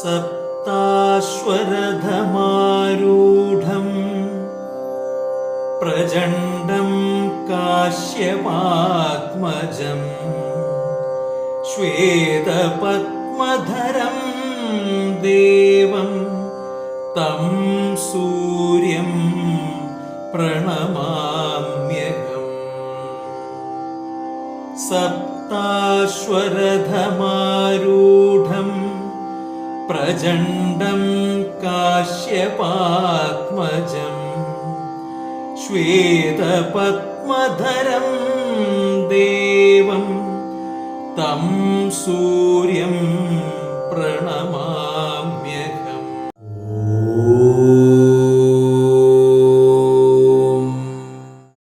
सप्ताश्वरधमारूढम् प्रचण्डं काश्यमात्मजम् श्वेदपद्मधरं देवं तं सूर्यम् प्रणमाम्यगम् सप्ताश्वरधमारूढम् प्रचण्डं काश्यपात्मजम् श्वेतपद्मधरं देवं तं सूर्यं प्रणमा